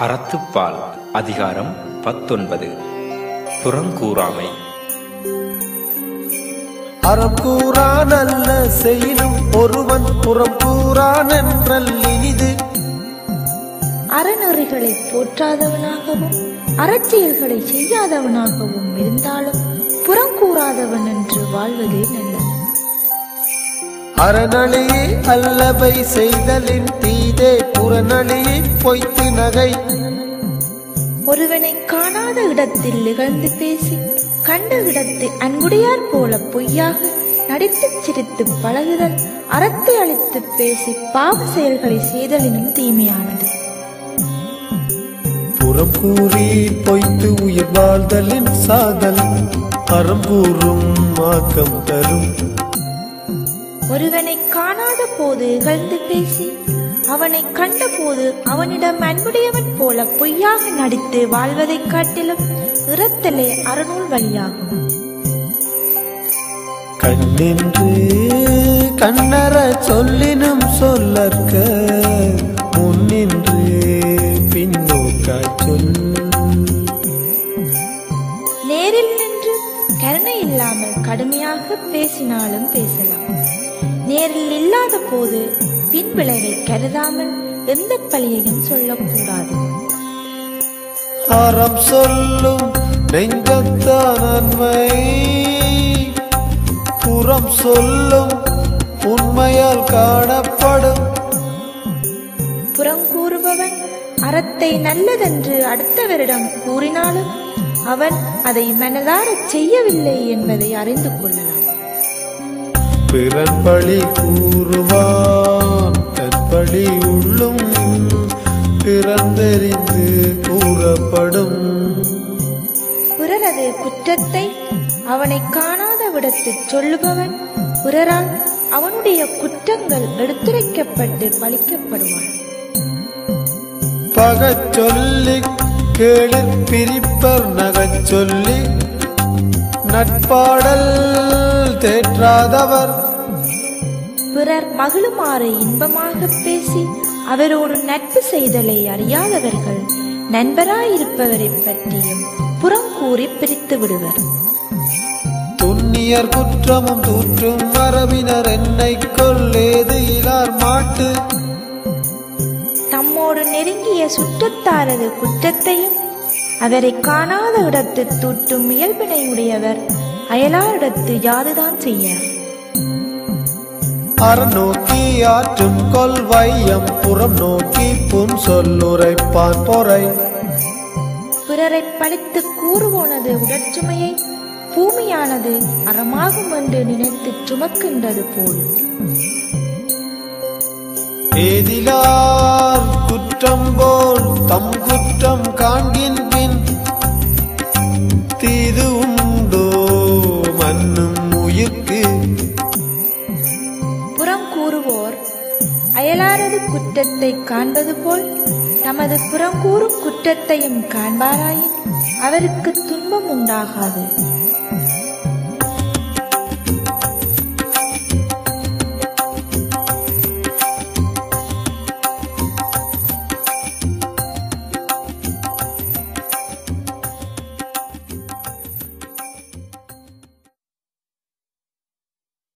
அறத்துப்பால் அதிகாரம் பத்தொன்பது. புறங்கூறாமை. அறம் கூறான் அல்ல செய்யினும் ஒருவன் புறம் கூறான் என்றல் இனிது. அறநெறிகளை போற்றாதவனாகவும் அறச்செயல்களை செய்யாதவனாகவும் இருந்தாலும் புறங்கூறாதவன் என்று வாழ்வதே நல்லது. அறநழியே அல்லவை செய்தலின் புறநழியே பொய்த்து நகை. ஒருவனை காணாத இடத்தில் இகழ்ந்து பேசி கண்ட இடத்தை அன்புடையார் போல பொய்யாக நடித்துச் சிரித்து பழகுதல் அறத்தை அழித்து பேசி பாவ செயல்களை செய்தலினும் தீமையானது. புறம் கூறி பொய்த்து உயிர் வாழ்தலின் சாதல் அறம் கூறும் ஆக்கம் தரும். ஒருவனை காணாத போது இகழ்ந்து பேசி அவனை கண்டபோது அவனிடம் அன்புடையவன் போல பொய்யாக நடித்து வாழ்வதைக் காட்டிலும் இறத்தலே அறநூல் வழியாகும். கண்ணின்று கண்ணற சொல்லினும் சொல்லற்க முன்னின்று பின்னோக்காச் சொல். நேரில் நின்று கருணை இல்லாமல் கடுமையாக பேசினாலும் பேசலாம். நேரில் இல்லாத போது பின் விளைவை கருதாமல் எந்த பழியையும் சொல்லக்கூடாது அறம் சொல்லும் நெஞ்சத்தான் நன்மை புறம் சொல்லும் உண்மையால் காணப்படும். புறங்கூறுபவன் அறத்தை நல்லதென்று அடுத்தவரிடம் கூறினாலும் அவன் அதை மனதாரச் செய்யவில்லை என்பதை அறிந்து கொள்ளலாம். பிறன் பழி கூறுவான் பிறரது குற்றத்தை அவனை காணாத விடத்தில் சொல்லுபவன் பிறரால் அவனுடைய குற்றங்கள் எடுத்துரைக்கப்பட்டு பழிக்கப்படுவான். பகச் சொல்லி கேளிர் பிரிப்பர் நகச் சொல்லி நட்பாடல் தேற்றாதவர். பிறர் மகிழுமாறு இன்பமாக பேசி அவரோடு நட்பு செய்தலை அறியாதவர்கள் நண்பராயிருப்பவரைப் பற்றியும் புறம் கூறி பிரித்து விடுவர். துண்ணியர் குற்றமும் தூற்றும் மரபினர் என்னை கொல்லேது இலார் மாட்டு. தம்மோடு நெருங்கிய சுற்றத்தாரது குற்றத்தையும் அவரை காணாத இடத்து தூற்றும் இயல்பினை உடையவர் அயலாரிடத்து யாதுதான் செய்ய. அறநோக்கி ஆற்றும் கொல் வையம் புறம் நோக்கி புன் சொல்லுரைப்பான் பொறை. பிறரை பழித்து கூறுவோனது உடற்சுமையை பூமியானது அறமாகும் என்று நினைத்து சுமக்கின்றது போல். ஏதிலார் குற்றம் போல் தம் குற்றம் காண்கின்பின் தீது உண்டோ மன்னும் உயிர்க்கு? புறம் கூறுவோர் அயலாரது குற்றத்தை காண்பது போல் தமது புறங்கூறும் குற்றத்தையும் காண்பாராயின் அவருக்கு துன்பம் உண்டாகாது